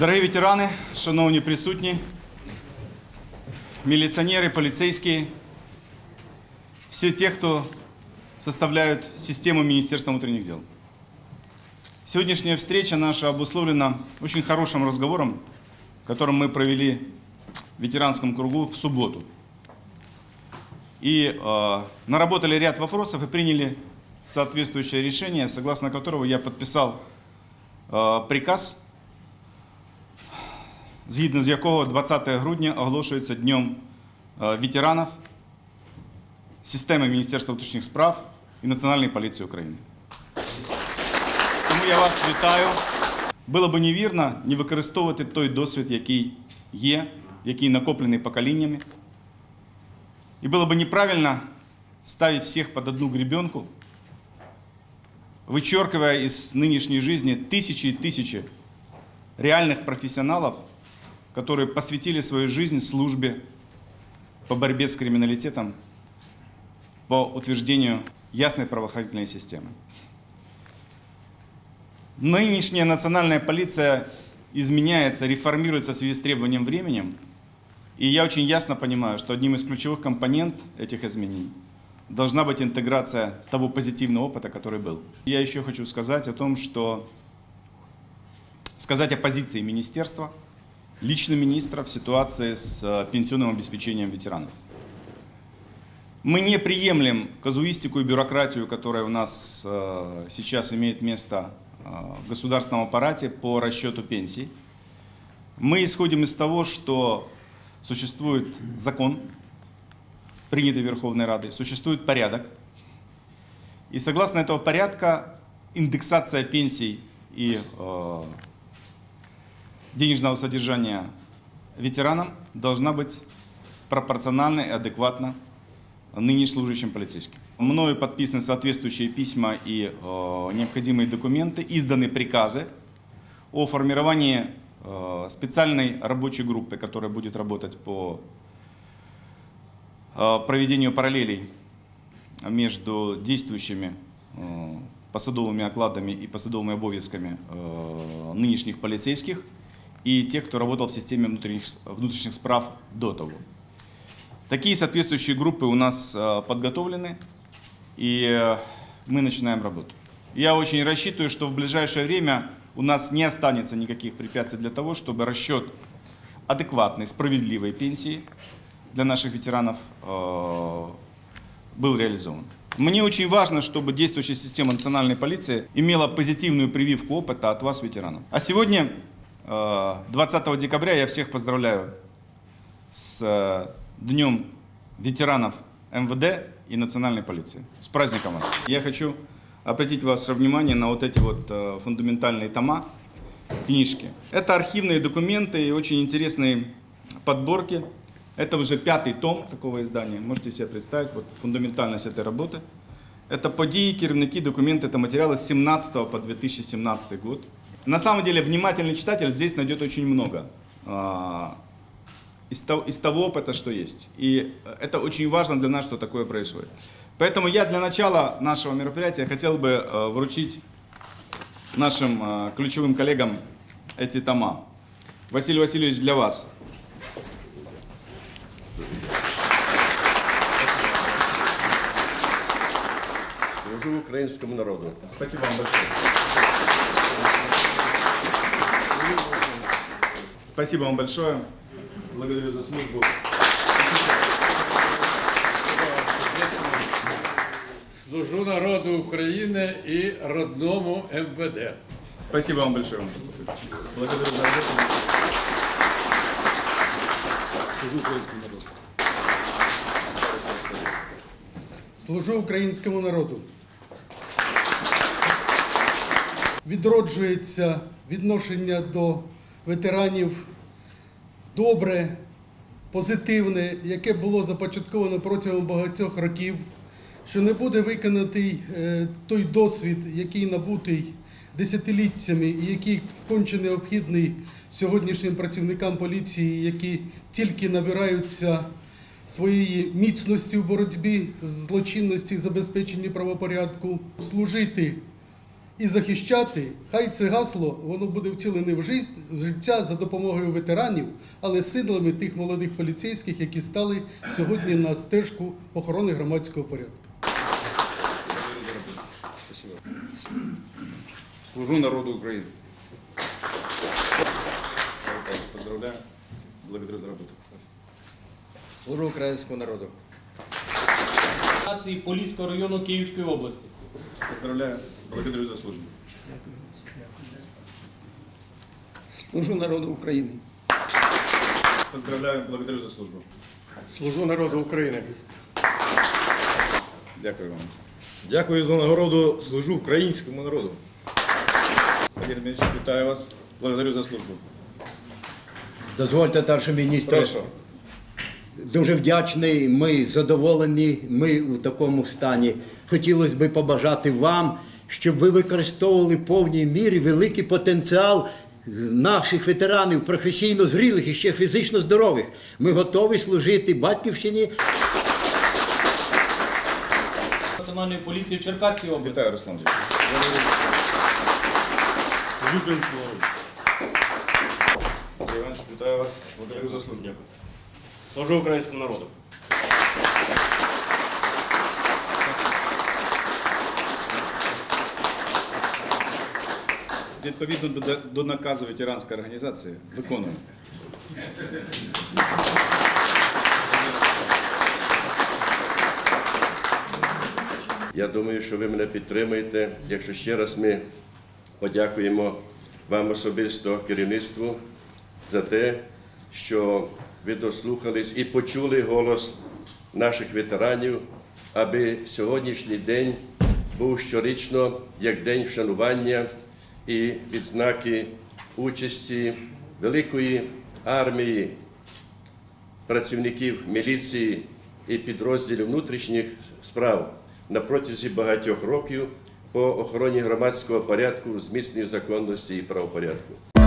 Дорогі ветерани, шановні присутні, милиционеры, полицейские, все те, кто составляют систему Министерства внутренних дел. Сегодняшняя встреча наша обусловлена очень хорошим разговором, который мы провели в ветеранском кругу в субботу. И э, наработали ряд вопросов и приняли соответствующее решение, согласно которого я подписал е, приказ, згідно з якого 20 грудня оголошується Днем е, ветеранів системи Міністерства внутрішніх справ і Національної поліції України. Тому я вас вітаю. Було б невірно не використовувати той досвід, який є, який накоплений поколіннями. И было бы неправильно ставить всех под одну гребенку, вычеркивая из нынешней жизни тысячи и тысячи реальных профессионалов, Которые посвятили свою жизнь службе по борьбе с криминалитетом, по утверждению ясной правоохранительной системы. Нынешняя национальная полиция изменяется, реформируется в связи с требованием временем. И я очень ясно понимаю, что одним из ключевых компонент этих изменений должна быть интеграция того позитивного опыта, который был. Я еще хочу сказать о том, что сказать о позиции министерства, лично министра в ситуации с э, пенсионным обеспечением ветеранов. Мы не приемлем казуистику и бюрократию, которая у нас э, сейчас имеет место э, в государственном аппарате по расчету пенсий. Мы исходим из того, что существует закон, принятый Верховной Радой, существует порядок. И согласно этого порядка индексация пенсий и денежного содержания ветеранам должна быть пропорциональна и адекватна ныне служащим полицейским. Мною подписаны соответствующие письма и э, необходимые документы, изданы приказы о формировании э, специальной рабочей группы, которая будет работать по э, проведению параллелей между действующими э, посадовыми окладами и посадовыми обовязками э, нынешних полицейских и тех, кто работал в системе внутренних, внутренних справ до того. Такие соответствующие группы у нас э, подготовлены, и э, мы начинаем работу. Я очень рассчитываю, что в ближайшее время у нас не останется никаких препятствий для того, чтобы расчет адекватной, справедливой пенсии для наших ветеранов э, был реализован. Мне очень важно, чтобы действующая система национальной полиции имела позитивную прививку опыта от вас, ветеранов. А сегодня, 20 декабря, я всех поздравляю с э, Днем ветеранов МВД и национальной полиции. С праздником вас! Я хочу обратить ваше внимание на вот эти вот э, фундаментальные тома, книжки. Это архивные документы и очень интересные подборки. Это уже пятый том такого издания. Можете себе представить вот фундаментальность этой работы. Это події, керівники, документы, это материалы с 17 по 2017 год. На самом деле внимательный читатель здесь найдет очень много а, из того, из того опыта, что есть. И это очень важно для нас, что такое происходит. Поэтому я для начала нашего мероприятия хотел бы э, вручить нашим э, ключевым коллегам эти тома. Василий Васильевич, для вас. Служу українському народу. Спасибо вам большое. Спасибо вам большое. Благодарю за службу. Служу народу України і родному МВД. Спасибо вам большое. Благодарю за работу. Служу українському народу. Відроджується відношення до ветеранів добре, позитивне, яке було започатковано протягом багатьох років, що не буде виконатий е, той досвід, який набутий десятиліттями і який конче необхідний сьогоднішнім працівникам поліції, які тільки набираються своєї міцності в боротьбі з злочинності забезпеченні правопорядку, служити і захищати. Хай це гасло воно буде втілене в життя, в життя за допомогою ветеранів, але силами тих молодих поліцейських, які стали сьогодні на стежку охорони громадського порядку. Служу народу України. Поздравляю. Благодарю за работу. Служу українському народу. адміністрації Поліського району Київської області. Поздравляю. Благодарю за службу. Служу народу України. Поздравляю. Благодарю за службу. Служу народу України. Дякую вам. Дякую за нагороду. Служу українському народу. Владимир Дмитриевич, вітаю вас. Благодарю за службу. Дозвольте, старший міністр. Прошу. Дуже вдячний. Ми задоволені. Ми у такому стані. Хотілося б побажати вам, щоб ви використовували в повній мірі великий потенціал наших ветеранів, професійно зрілих і ще фізично здорових. Ми готові служити батьківщині. Національної поліції в Черкаській області. Вітаю, Руслан. Андрій Іванович, вітаю вас. Благодарю за службу. Дякую. Служу українському народу. Відповідно до, до наказу ветеранської організації виконую. Я думаю, що ви мене підтримаєте. Якщо ще раз ми подякуємо вам особисто керівництву за те, що ви дослухались і почули голос наших ветеранів, аби сьогоднішній день був щорічно як день вшанування і відзнаки участі великої армії працівників міліції і підрозділів внутрішніх справ на протязі багатьох років по охороні громадського порядку, зміцненню законності і правопорядку.